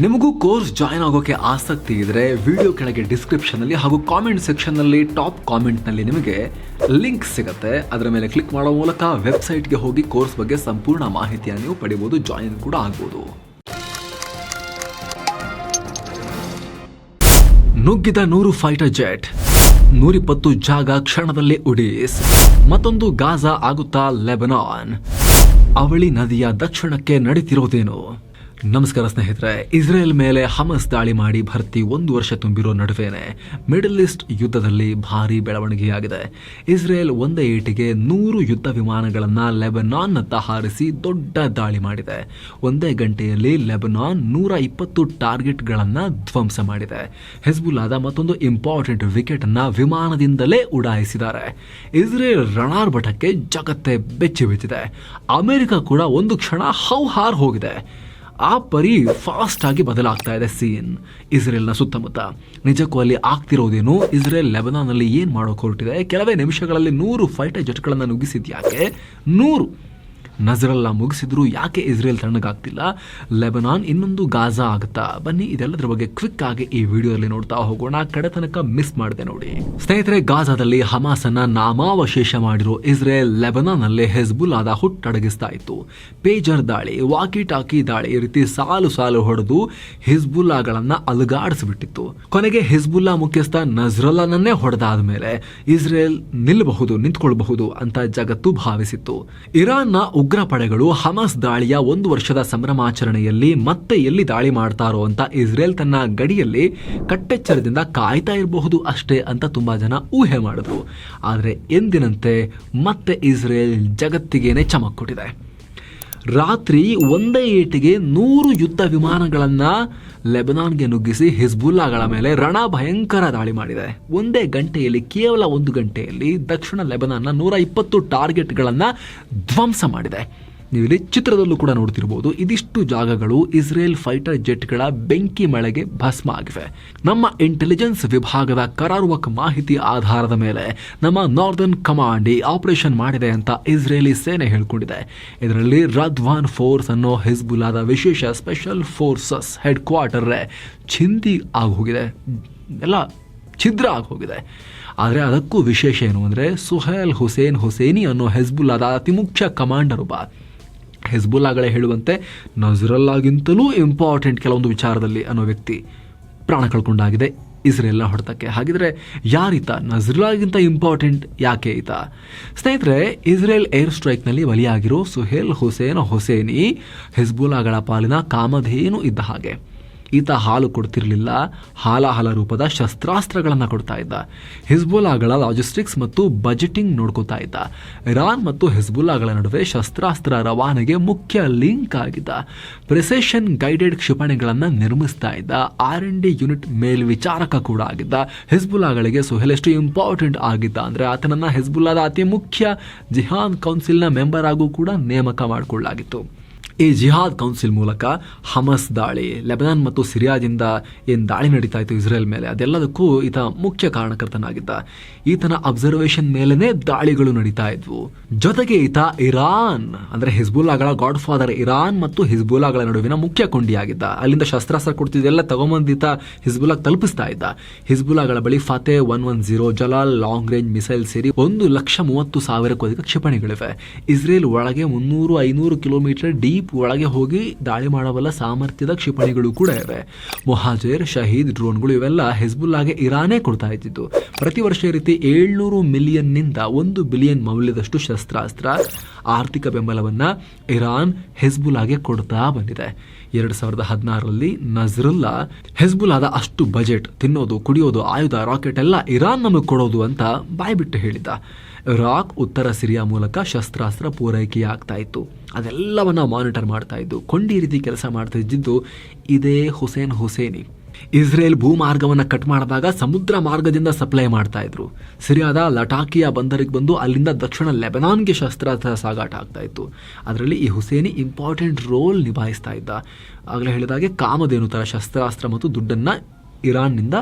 ನಿಮಗೂ course join ಆಗೋಕೆ ಆಸಕ್ತಿ ಇದ್ರೆ ವಿಡಿಯೋ ಕೆಳಗೆ ಡಿಸ್ಕ್ರಿಪ್ಷನ್ ಅಲ್ಲಿ ಹಾಗೂ ಕಾಮೆಂಟ್ ಸೆಕ್ಷನ್ನಲ್ಲಿ ಟಾಪ್ ಕಾಮೆಂಟ್ನಲ್ಲಿ ನಿಮಗೆ ಲಿಂಕ್ ಸಿಗುತ್ತೆ. ಅದರ ಮೇಲೆ ಕ್ಲಿಕ್ ಮಾಡೋ ಮೂಲಕ ವೆಬ್ಸೈಟ್ಗೆ ಹೋಗಿ ಕೋರ್ಸ್ ಬಗ್ಗೆ ಸಂಪೂರ್ಣ ಮಾಹಿತಿಯನ್ನು ನೀವು ಪಡೆಯಬಹುದು ಜಾಯಿನ್ ಕೂಡ ಆಗ್ಬೋದು. ನುಗ್ಗಿದ ನೂರು ಫೈಟರ್ ಜೆಟ್ ನೂರಿಪ್ಪತ್ತು ಜಾಗ ಕ್ಷಣದಲ್ಲಿ ಉಡೀಸ್. ಮತ್ತೊಂದು ಗಾಜಾ ಆಗುತ್ತಾ ಲೆಬನಾನ್. ಅವಳಿ ನದಿಯ ದಕ್ಷಿಣಕ್ಕೆ ನಡೀತಿರೋದೇನು? ನಮಸ್ಕಾರ ಸ್ನೇಹಿತರೆ, ಇಸ್ರೇಲ್ ಮೇಲೆ ಹಮಸ್ ದಾಳಿ ಮಾಡಿ ಭರ್ತಿ ಒಂದು ವರ್ಷ ತುಂಬಿರೋ ನಡುವೆನೆ ಮಿಡಲ್ ಈಸ್ಟ್ ಯುದ್ಧದಲ್ಲಿ ಭಾರಿ ಬೆಳವಣಿಗೆಯಾಗಿದೆ. ಇಸ್ರೇಲ್ ಒಂದೇ ಏಟಿಗೆ ನೂರು ಯುದ್ಧ ವಿಮಾನಗಳನ್ನು ಲೆಬನಾನ್ನತ್ತ ಹಾರಿಸಿ ದೊಡ್ಡ ದಾಳಿ ಮಾಡಿದೆ. ಒಂದೇ ಗಂಟೆಯಲ್ಲಿ ಲೆಬನಾನ್ ನೂರ ಇಪ್ಪತ್ತು ಟಾರ್ಗೆಟ್ಗಳನ್ನು ಧ್ವಂಸ ಮಾಡಿದೆ. ಹೆಜ್ಬುಲ್ಲಾದ ಮತ್ತೊಂದು ಇಂಪಾರ್ಟೆಂಟ್ ವಿಕೆಟ್ ಅನ್ನ ವಿಮಾನದಿಂದಲೇ ಉಡಾಯಿಸಿದ್ದಾರೆ. ಇಸ್ರೇಲ್ ರಣಾರ್ಭಟಕ್ಕೆ ಜಗತ್ತೇ ಬೆಚ್ಚಿ ಬಿದ್ದಿದೆ ಅಮೆರಿಕ ಕೂಡ ಒಂದು ಕ್ಷಣ ಹೌಹಾರ್ ಹೋಗಿದೆ. ಆ ಪರಿ ಫಾಸ್ಟ್ ಆಗಿ ಬದಲಾಗ್ತಾ ಇದೆ ಸೀನ್. ಇಸ್ರೇಲ್ನ ಸುತ್ತಮುತ್ತ. ನಿಜಕ್ಕೂ ಅಲ್ಲಿ ಆಗ್ತಿರೋದೇನು? ಇಸ್ರೇಲ್ ಲೆಬನಾನ್ನಲ್ಲಿ ಏನ್ ಮಾಡೋಕೆ ಹೊರಟಿದೆ ಕೆಲವೇ ನಿಮಿಷಗಳಲ್ಲಿ ನೂರು ಫೈಟರ್ ಜೆಟ್ಗಳನ್ನು ನುಗ್ಗಿಸಿದ್ಯಾಕೆ? ನೂರು. ನಜರಲ್ಲ ಮುಗಿಸಿದ್ರು. ಯಾಕೆ ಇಸ್ರೇಲ್ ತಣ್ಣಗಾಗ್ತಿಲ್ಲ? ಲೆಬನಾನ್ ಇನ್ನೊಂದು ಗಾಜಾ ಆಗುತ್ತಾ? ಬನ್ನಿ, ಇದೆಲ್ಲದರ ಬಗ್ಗೆ ಕ್ವಿಕ್ ಆಗಿ ಈ ವಿಡಿಯೋದಲ್ಲಿ ನೋಡ್ತಾ ಹೋಗೋಣ. ಕಡೆತನಕ ಮಿಸ್ ಮಾಡಿದೆ ನೋಡಿ. ಸ್ನೇಹಿತರೆ, ಗಾಜಾದಲ್ಲಿ ಹಮಾಸನ್ನ ನಾಮಾವಶೇಷ ಮಾಡಿರೋ ಇಸ್ರೇಲ್ ಲೆಬನಾನ್ನಲ್ಲಿ ಹೆಜ್ಬುಲ್ಲಾದ ಹುಟ್ಟಡಗಿಸ್ತಾ ಇತ್ತು. ಪೇಜರ್ ದಾಳಿ ವಾಕಿ ಟಾಕಿ ದಾಳಿ ಈ ರೀತಿ ಸಾಲು ಸಾಲು ಹೊಡೆದು ಹಿಜ್ಬುಲ್ಲಾಗಳನ್ನ ಅಲುಗಾಡಿಸಿಬಿಟ್ಟಿತ್ತು. ಕೊನೆಗೆ ಹಿಜ್ಬುಲ್ಲಾ ಮುಖ್ಯಸ್ಥ ನಜ್ರಲ್ಲನನ್ನೇ ಹೊಡೆದಾದ ಮೇಲೆ ಇಸ್ರೇಲ್ ನಿಲ್ಲಬಹುದು ನಿಂತ್ಕೊಳ್ಬಹುದು ಅಂತ ಜಗತ್ತು ಭಾವಿಸಿತ್ತು. ಇರಾನ್ನ ಉಗ್ರ ಪಡೆಗಳು ಹಮಾಸ್ ದಾಳಿಯ ಒಂದು ವರ್ಷದ ಸಂಭ್ರಮಾಚರಣೆಯಲ್ಲಿ ಮತ್ತೆ ಎಲ್ಲಿ ದಾಳಿ ಮಾಡ್ತಾರೋ ಅಂತ ಇಸ್ರೇಲ್ ತನ್ನ ಗಡಿಯಲ್ಲಿ ಕಟ್ಟೆಚ್ಚರದಿಂದ ಕಾಯ್ತಾ ಇರಬಹುದು ಅಷ್ಟೇ ಅಂತ ತುಂಬಾ ಜನ ಊಹೆ ಮಾಡಿದ್ರು. ಆದರೆ ಎಂದಿನಂತೆ ಮತ್ತೆ ಇಸ್ರೇಲ್ ಜಗತ್ತಿಗೇನೆ ಚಮಕ್ ಕೊಟ್ಟಿದೆ. ರಾತ್ರಿ ಒಂದೇ ಏಟಿಗೆ ನೂರು ಯುದ್ಧ ವಿಮಾನಗಳನ್ನು ಲೆಬನಾನ್ಗೆ ನುಗ್ಗಿಸಿ ಹಿಜ್ಬುಲ್ಲಾಗಳ ಮೇಲೆ ರಣ ಭಯಂಕರ ದಾಳಿ ಮಾಡಿದೆ. ಒಂದೇ ಗಂಟೆಯಲ್ಲಿ, ಕೇವಲ ಒಂದು ಗಂಟೆಯಲ್ಲಿ ದಕ್ಷಿಣ ಲೆಬನಾನ್ನ ನೂರ ಇಪ್ಪತ್ತು ಟಾರ್ಗೆಟ್ಗಳನ್ನು ಧ್ವಂಸ ಮಾಡಿದೆ. ನೀವು ಇಲ್ಲಿ ಚಿತ್ರದಲ್ಲೂ ಕೂಡ ನೋಡ್ತಿರ್ಬೋದು. ಇದಿಷ್ಟು ಜಾಗಗಳು ಇಸ್ರೇಲ್ ಫೈಟರ್ ಜೆಟ್ಗಳ ಬೆಂಕಿ ಮಳೆಗೆ ಭಸ್ಮ ಆಗಿವೆ. ನಮ್ಮ ಇಂಟೆಲಿಜೆನ್ಸ್ ವಿಭಾಗದ ಕರಾರುವಕ್ ಮಾಹಿತಿ ಆಧಾರದ ಮೇಲೆ ನಮ್ಮ ನಾರ್ದರ್ನ್ ಕಮಾಂಡ್ ಈ ಆಪರೇಷನ್ ಮಾಡಿದೆ ಅಂತ ಇಸ್ರೇಲಿ ಸೇನೆ ಹೇಳ್ಕೊಂಡಿದೆ. ಇದರಲ್ಲಿ ರದ್ವಾನ್ ಫೋರ್ಸ್ ಅನ್ನೋ ಹಿಜ್ಬುಲಾದ ವಿಶೇಷ ಸ್ಪೆಷಲ್ ಫೋರ್ಸಸ್ ಹೆಡ್ ಕ್ವಾರ್ಟರ್ ಚಿಂದಿ ಆಗಿ ಹೋಗಿದೆ ಎಲ್ಲ ಛಿದ್ರ ಆಗಿ ಹೋಗಿದೆ ಆದರೆ ಅದಕ್ಕೂ ವಿಶೇಷ ಏನು ಅಂದರೆ ಸುಹೇಲ್ ಹುಸೇನ್ ಹುಸೇನಿ ಅನ್ನೋ ಹೆಜ್ಬುಲ್ಲಾದ ಅತಿ ಮುಖ್ಯ ಕಮಾಂಡರ್ ಒಬ್ಬ ಹೆಜ್ಬುಲ್ಲಾಗಳೇ ಹೇಳುವಂತೆ ನಜರಲ್ಲಾಗಿಂತಲೂ ಇಂಪಾರ್ಟೆಂಟ್ ಕೆಲವೊಂದು ವಿಚಾರದಲ್ಲಿ ಅನ್ನೋ ವ್ಯಕ್ತಿ ಪ್ರಾಣ ಕಳ್ಕೊಂಡಾಗಿದೆ. ಇಸ್ರೇಲ್ನ ಹೊಡೆತಕ್ಕೆ. ಹಾಗಿದ್ರೆ ಯಾರೀತ? ನಜ್ರಲ್ಲಾಗಿಂತ ಇಂಪಾರ್ಟೆಂಟ್ ಯಾಕೆ ಈತ? ಸ್ನೇಹಿತರೆ, ಇಸ್ರೇಲ್ ಏರ್ ಸ್ಟ್ರೈಕ್ನಲ್ಲಿ ಬಲಿಯಾಗಿರೋ ಸುಹೇಲ್ ಹುಸೇನ್, ಹುಸೇನಿ ಹೆಸ್ಬುಲ್ಲಾಗಳ ಪಾಲಿನ ಕಾಮಧೇನು ಇದ್ದ ಹಾಗೆ. ಈತ ಹಾಲು ಕೊಡ್ತಿರಲಿಲ್ಲ. ಹಾಲಾಹಲ ರೂಪದ ಶಸ್ತ್ರಾಸ್ತ್ರಗಳನ್ನು ಕೊಡ್ತಾ ಇದ್ದ. ಹಿಜ್ಬುಲ್ಲಾಗಳ ಲಾಜಿಸ್ಟಿಕ್ಸ್ ಮತ್ತು ಬಜೆಟಿಂಗ್ ನೋಡ್ಕೋತಾ ಇದ್ದ. ಇರಾನ್ ಮತ್ತು ಹಿಜ್ಬುಲ್ಲಾಗಳ ನಡುವೆ ಶಸ್ತ್ರಾಸ್ತ್ರ ರವಾನೆಗೆ ಮುಖ್ಯ ಲಿಂಕ್ ಆಗಿದ್ದ. ಪ್ರೆಸೆಷನ್ ಗೈಡೆಡ್ ಕ್ಷಿಪಣಿಗಳನ್ನು ನಿರ್ಮಿಸ್ತಾ ಇದ್ದ. ಆರ್ ಎನ್ ಡಿ ಯೂನಿಟ್ ಮೇಲ್ವಿಚಾರಕ ಕೂಡ ಆಗಿದ್ದ. ಹಿಜ್ಬುಲ್ಲಾಗಳಿಗೆ ಸುಹೇಲ್ ಇಂಪಾರ್ಟೆಂಟ್ ಆಗಿದ್ದ ಅಂದರೆ ಆತನನ್ನು ಹಿಜ್ಬುಲ್ಲಾದ ಅತಿ ಮುಖ್ಯ ಜಿಹಾನ್ ಕೌನ್ಸಿಲ್ನ ಮೆಂಬರ್ ಆಗೂ ಕೂಡ ನೇಮಕ ಮಾಡಿಕೊಳ್ಳಲಾಗಿತ್ತು ಈ ಜಿಹಾದ್ ಕೌನ್ಸಿಲ್ ಮೂಲಕ ಹಮಸ್ ದಾಳಿ, ಲೆಬನಾನ್ ಮತ್ತು ಸಿರಿಯಾದಿಂದ ಏನು ದಾಳಿ ನಡೀತಾ ಇತ್ತು ಇಸ್ರೇಲ್ ಮೇಲೆ, ಅದೆಲ್ಲದಕ್ಕೂ ಈತ ಮುಖ್ಯ ಕಾರಣಕರ್ತನಾಗಿದ್ದ. ಈತನ ಅಬ್ಸರ್ವೇಷನ್ ಮೇಲೇ ದಾಳಿಗಳು ನಡೀತಾ ಇದ್ವು ಜೊತೆಗೆ ಈತ ಇರಾನ್, ಅಂದ್ರೆ ಹಿಜ್ಬುಲ್ಲಾಗಳ ಗಾಡ್ ಫಾದರ್ ಇರಾನ್ ಮತ್ತು ಹಿಜ್ಬುಲ್ಲಾಗಳ ನಡುವಿನ ಮುಖ್ಯ ಕೊಂಡಿಯಾಗಿದ್ದ. ಅಲ್ಲಿಂದ ಶಸ್ತ್ರಾಸ್ತ್ರ ಕೊಡ್ತಿದ್ದೆಲ್ಲ ತಗೊಂಬಂದು ಈತ ಹಿಜ್ಬುಲ್ಲಾಗ್ ತಲುಪಿಸ್ತಾ ಇದ್ದ. ಹಿಜ್ಬುಲ್ಲಾಗಳ ಬಳಿ ಫತೆ ಒನ್ ಒನ್ ಜೀರೋ, ಜಲಾಲ್ ಲಾಂಗ್ ರೇಂಜ್ ಮಿಸೈಲ್ ಸೇರಿ ಒಂದು ಲಕ್ಷ ಮೂವತ್ತು ಸಾವಿರಕ್ಕೂ ಅಧಿಕ ಕ್ಷಿಪಣಿಗಳಿವೆ. ಇಸ್ರೇಲ್ ಒಳಗೆ ಮುನ್ನೂರು ಐನೂರು ಕಿಲೋಮೀಟರ್ ಡೀಪ್ ಒಳಗೆ ಹೋಗಿ ದಾಳಿ ಮಾಡಬಲ್ಲ ಸಾಮರ್ಥ್ಯದ ಕ್ಷಿಪಣಿಗಳು ಕೂಡ ಇವೆ. ಮೊಹಾಜೇರ್, ಶಹೀದ್, ಡ್ರೋನ್ಗಳು ಇವೆಲ್ಲ ಹೆಜ್ಬುಲ್ಲಾಗೆ ಇರಾನೇ ಕೊಡ್ತಾ ಇದ್ದಿದ್ದು. ಪ್ರತಿ ವರ್ಷ ಈ ರೀತಿ ಏಳ್ನೂರು ಮಿಲಿಯನ್ನಿಂದ ಒಂದು ಬಿಲಿಯನ್ ಮೌಲ್ಯದಷ್ಟು ಶಸ್ತ್ರಾಸ್ತ್ರ, ಆರ್ಥಿಕ ಬೆಂಬಲವನ್ನು ಇರಾನ್ ಹೆಜ್ಬುಲ್ಲಾಗೆ ಕೊಡ್ತಾ ಬಂದಿದೆ. ಎರಡು ಸಾವಿರದ ಹದಿನಾರರಲ್ಲಿ ನಜ್ರುಲ್ಲಾ, ಹೆಜ್ಬುಲ್ಲಾದ ಅಷ್ಟು ಬಜೆಟ್ ತಿನ್ನೋದು, ಕುಡಿಯೋದು, ಆಯುಧ, ರಾಕೆಟ್ ಎಲ್ಲ ಇರಾನ್ ನಮಗೆ ಕೊಡೋದು ಅಂತ ಬಾಯ್ಬಿಟ್ಟು ಹೇಳಿದ್ದ. ಇರಾಕ್ ಉತ್ತರ ಸಿರಿಯಾ ಮೂಲಕ ಶಸ್ತ್ರಾಸ್ತ್ರ ಪೂರೈಕೆಯಾಗ್ತಾ ಇತ್ತು. ಅದೆಲ್ಲವನ್ನ ಮಾನಿಟರ್ ಮಾಡ್ತಾ ಇದ್ದು ಕೊಂಡಿ ರೀತಿ ಕೆಲಸ ಮಾಡ್ತಾ ಇದ್ದಿದ್ದು ಇದೇ ಹುಸೇನ್ ಹುಸೇನಿ. ಇಸ್ರೇಲ್ ಭೂಮಾರ್ಗವನ್ನು ಕಟ್ ಮಾಡಿದಾಗ ಸಮುದ್ರ ಮಾರ್ಗದಿಂದ ಸಪ್ಲೈ ಮಾಡ್ತಾ ಇದ್ರು. ಸಿರಿಯಾದ ಲಟಾಕಿಯ ಬಂದರಿಗೆ ಬಂದು ಅಲ್ಲಿಂದ ದಕ್ಷಿಣ ಲೆಬನಾನ್ಗೆ ಶಸ್ತ್ರಾಸ್ತ್ರ ಸಾಗಾಟ ಆಗ್ತಾ ಇತ್ತು. ಅದರಲ್ಲಿ ಈ ಹುಸೇನಿ ಇಂಪಾರ್ಟೆಂಟ್ ರೋಲ್ ನಿಭಾಯಿಸ್ತಾ ಇದ್ದ. ಆಗಲೇ ಹೇಳಿದಾಗೆ ಕಾಮಧೇನು ಥರ ಶಸ್ತ್ರಾಸ್ತ್ರ ಮತ್ತು ದುಡ್ಡನ್ನು ಇರಾನ್ನಿಂದ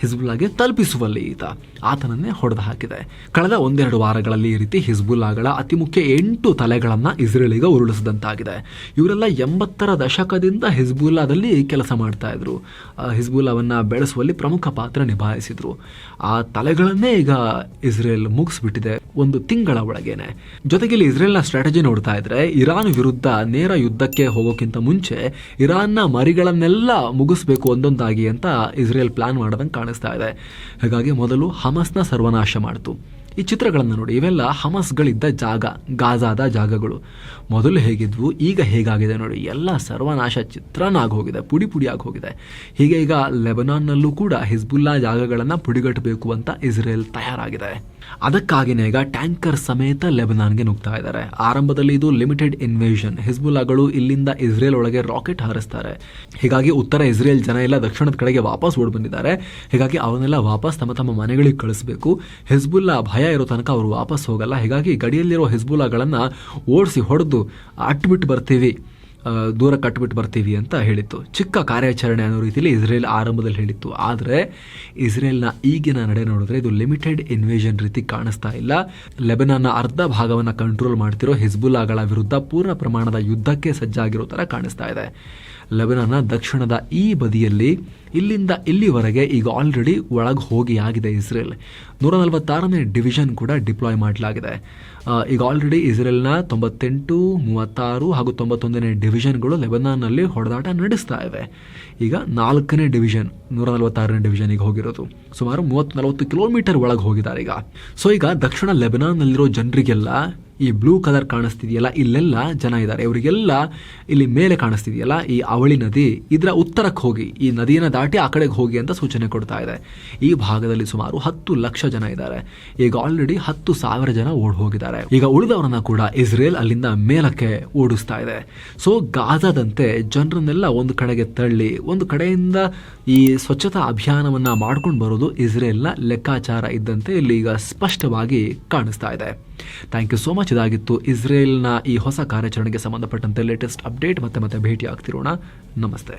ಹಿಜ್ಬುಲ್ಲಾಗೆ ತಲುಪಿಸುವಲ್ಲಿ ಈತ ಆತನನ್ನೇ ಹೊಡೆದು ಹಾಕಿದೆ ಕಳೆದ ಒಂದೆರಡು ವಾರಗಳಲ್ಲಿ ಈ ರೀತಿ ಹಿಜ್ಬುಲ್ಲಾಗಳ ಅತಿ ಮುಖ್ಯ ಎಂಟು ತಲೆಗಳನ್ನು ಇಸ್ರೇಲಿಗೆ ಉರುಳಿಸಿದಂತಾಗಿದೆ. ಇವರೆಲ್ಲ ಎಂಬತ್ತರ ದಶಕದಿಂದ ಹಿಜ್ಬುಲ್ಲಾದಲ್ಲಿ ಕೆಲಸ ಮಾಡ್ತಾ ಇದ್ರು. ಹಿಜ್ಬುಲ್ಲಾವನ್ನು ಬೆಳೆಸುವಲ್ಲಿ ಪ್ರಮುಖ ಪಾತ್ರ ನಿಭಾಯಿಸಿದ್ರು. ಆ ತಲೆಗಳನ್ನೇ ಈಗ ಇಸ್ರೇಲ್ ಮುಗಿಸ್ಬಿಟ್ಟಿದೆ ಒಂದು ತಿಂಗಳ ಒಳಗೇನೆ. ಜೊತೆಗೆ ಇಸ್ರೇಲ್ನ ಸ್ಟ್ರಾಟಜಿ ನೋಡ್ತಾ ಇದ್ರೆ ಇರಾನ್ ವಿರುದ್ಧ ನೇರ ಯುದ್ಧಕ್ಕೆ ಹೋಗೋಕ್ಕಿಂತ ಮುಂಚೆ ಇರಾನ್ನ ಮರಿಗಳನ್ನೆಲ್ಲ ಮುಗಿಸ್ಬೇಕು ಒಂದೊಂದಾಗಿ ಅಂತ ಇಸ್ರೇಲ್ ಪ್ಲಾನ್ ಮಾಡೋದಂಗೆ ಕಾಣಿಸ್ತಾ ಇದೆ. ಹಾಗಾಗಿ ಮೊದಲು ಹಮಸ್ನ ಸರ್ವನಾಶ ಮಾಡಿತು. ಈ ಚಿತ್ರಗಳನ್ನು ನೋಡಿ, ಇವೆಲ್ಲ ಹಮಸ್ಗಳಿದ್ದ ಜಾಗ, ಗಾಜಾದ ಜಾಗಗಳು. ಮೊದಲು ಹೇಗಿದ್ವು, ಈಗ ಹೇಗಾಗಿದೆ ನೋಡಿ, ಎಲ್ಲ ಸರ್ವನಾಶ ಚಿತ್ರನ ಹೋಗಿದೆ ಪುಡಿ ಪುಡಿ ಆಗಿ ಹೋಗಿದೆ ಹೀಗೆ ಈಗ ಲೆಬನಾನ್ನಲ್ಲೂ ಕೂಡ ಹಿಜ್ಬುಲ್ಲಾ ಜಾಗಗಳನ್ನು ಪುಡಿಗಟ್ಟಬೇಕು ಅಂತ ಇಸ್ರೇಲ್ ತಯಾರಾಗಿದೆ. ಅದಕ್ಕಾಗಿನೇ ಈಗ ಟ್ಯಾಂಕರ್ ಸಮೇತ ಲೆಬನಾನ್ಗೆ ನುಗ್ತಾ ಇದ್ದಾರೆ. ಆರಂಭದಲ್ಲಿ ಇದು ಲಿಮಿಟೆಡ್ ಇನ್ವೇಷನ್. ಹಿಜ್ಬುಲ್ಲಾಗಳು ಇಲ್ಲಿಂದ ಇಸ್ರೇಲ್ ಒಳಗೆ ರಾಕೆಟ್ ಹಾರಿಸ್ತಾರೆ. ಹೀಗಾಗಿ ಉತ್ತರ ಇಸ್ರೇಲ್ ಜನ ಎಲ್ಲ ದಕ್ಷಿಣದ ಕಡೆಗೆ ವಾಪಸ್ ಓಡ್ ಬಂದಿದ್ದಾರೆ. ಹೀಗಾಗಿ ಅವನ್ನೆಲ್ಲ ವಾಪಸ್ ತಮ್ಮ ತಮ್ಮ ಮನೆಗಳಿಗೆ ಕಳಿಸ್ಬೇಕು. ಹಿಜ್ಬುಲ್ಲಾ ಭಯ ಇರೋ ತನಕ ಅವರು ವಾಪಸ್ ಹೋಗಲ್ಲ. ಹೀಗಾಗಿ ಗಡಿಯಲ್ಲಿರೋ ಹಿಜ್ಬುಲ್ಲಾಗಳನ್ನು ಓಡಿಸಿ ಹೊಡೆದು ಅಟ್ಬಿಟ್ಟು ಬರ್ತೀವಿ. ದೂರ ಕಟ್ಬಿಟ್ಟು ಬರ್ತೀವಿ ಅಂತ ಹೇಳಿತ್ತು. ಚಿಕ್ಕ ಕಾರ್ಯಾಚರಣೆ ಅನ್ನೋ ರೀತಿಯಲ್ಲಿ ಇಸ್ರೇಲ್ ಆರಂಭದಲ್ಲಿ ಹೇಳಿತ್ತು. ಆದರೆ ಇಸ್ರೇಲ್ನ ಈಗಿನ ನಡೆ ನೋಡಿದ್ರೆ ಇದು ಲಿಮಿಟೆಡ್ ಇನ್ವೇಷನ್ ರೀತಿ ಕಾಣಿಸ್ತಾ ಇಲ್ಲ. ಲೆಬನಾನ್ನ ಅರ್ಧ ಭಾಗವನ್ನು ಕಂಟ್ರೋಲ್ ಮಾಡ್ತಿರೋ ಹಿಜ್ಬುಲ್ಲಾಗಳ ವಿರುದ್ಧ ಪೂರ್ಣ ಪ್ರಮಾಣದ ಯುದ್ಧಕ್ಕೆ ಸಜ್ಜಾಗಿರೋ ಥರ ಕಾಣಿಸ್ತಾ ಇದೆ. ಲೆಬನಾನ್ನ ದಕ್ಷಿಣದ ಈ ಬದಿಯಲ್ಲಿ ಇಲ್ಲಿಂದ ಇಲ್ಲಿವರೆಗೆ ಈಗ ಆಲ್ರೆಡಿ ಒಳಗೆ ಹೋಗಿ ಆಗಿದೆ ಇಸ್ರೇಲ್. ನೂರ ನಲವತ್ತಾರನೇ ಡಿವಿಷನ್ ಕೂಡ ಡಿಪ್ಲಾಯ್ ಮಾಡಲಾಗಿದೆ. ಈಗ ಆಲ್ರೆಡಿ ಇಸ್ರೇಲ್ನ ತೊಂಬತ್ತೆಂಟು, ಮೂವತ್ತಾರು ಹಾಗೂ ತೊಂಬತ್ತೊಂದನೇ ಡಿವಿಷನ್ಗಳು ಲೆಬನಾನ್ನಲ್ಲಿ ಹೊಡೆದಾಟ ನಡೆಸ್ತಾ ಇವೆ. ಈಗ ನಾಲ್ಕನೇ ಡಿವಿಷನ್ ನೂರ ನಲವತ್ತಾರನೇ ಡಿವಿಷನಿಗೆ ಹೋಗಿರೋದು. ಸುಮಾರು ಮೂವತ್ತು ನಲವತ್ತು ಕಿಲೋಮೀಟರ್ ಒಳಗೆ ಹೋಗಿದ್ದಾರೆ ಈಗ. ಸೊ ಈಗ ದಕ್ಷಿಣ ಲೆಬನಾನ್ನಲ್ಲಿರೋ ಜನರಿಗೆಲ್ಲ ಈ ಬ್ಲೂ ಕಲರ್ ಕಾಣಿಸ್ತಿದೆಯಲ್ಲ? ಇಲ್ಲೆಲ್ಲ ಜನ ಇದ್ದಾರೆ. ಇವರಿಗೆಲ್ಲ ಇಲ್ಲಿ ಮೇಲೆ ಕಾಣಿಸ್ತಿದೆಯಲ್ಲ? ಈ ಅವಳಿ ನದಿ. ಇದರ ಉತ್ತರಕ್ಕೆ ಹೋಗಿ. ಈ ನದಿಯನ್ನು ದಾಟಿ ಆ ಕಡೆಗೆ ಹೋಗಿ ಅಂತ ಸೂಚನೆ ಕೊಡ್ತಾ ಇದೆ. ಈ ಭಾಗದಲ್ಲಿ ಸುಮಾರು ಹತ್ತು ಲಕ್ಷ ಜನ ಇದ್ದಾರೆ. ಈಗ ಆಲ್ರೆಡಿ ಹತ್ತು ಸಾವಿರ ಜನ ಓಡ್ ಹೋಗಿದ್ದಾರೆ. ಈಗ ಉಳಿದವರನ್ನ ಕೂಡ ಇಸ್ರೇಲ್ ಅಲ್ಲಿಂದ ಮೇಲಕ್ಕೆ ಓಡಿಸ್ತಾ ಇದೆ. ಸೊ ಗಾಜಾದಂತೆ ಜನರನ್ನೆಲ್ಲ ಒಂದು ಕಡೆಗೆ ತಳ್ಳಿ, ಒಂದು ಕಡೆಯಿಂದ ಈ ಸ್ವಚ್ಛತಾ ಅಭಿಯಾನವನ್ನ ಮಾಡ್ಕೊಂಡು ಬರೋದು ಇಸ್ರೇಲ್ನ ಲೆಕ್ಕಾಚಾರ ಇದ್ದಂತೆ ಇಲ್ಲಿ ಈಗ ಸ್ಪಷ್ಟವಾಗಿ ಕಾಣಿಸ್ತಾ ಇದೆ. ಥ್ಯಾಂಕ್ ಯು ಸೋ ಮಚ್ ಇದಾಗಿತ್ತು ಇಸ್ರೇಲ್ನ ಈ ಹೊಸ ಕಾರ್ಯಾಚರಣೆಗೆ ಸಂಬಂಧಪಟ್ಟಂತೆ ಲೇಟೆಸ್ಟ್ ಅಪ್ಡೇಟ್ ಮತ್ತೆ ಮತ್ತೆ ಭೇಟಿ ಆಗ್ತಿರೋಣ ನಮಸ್ತೆ.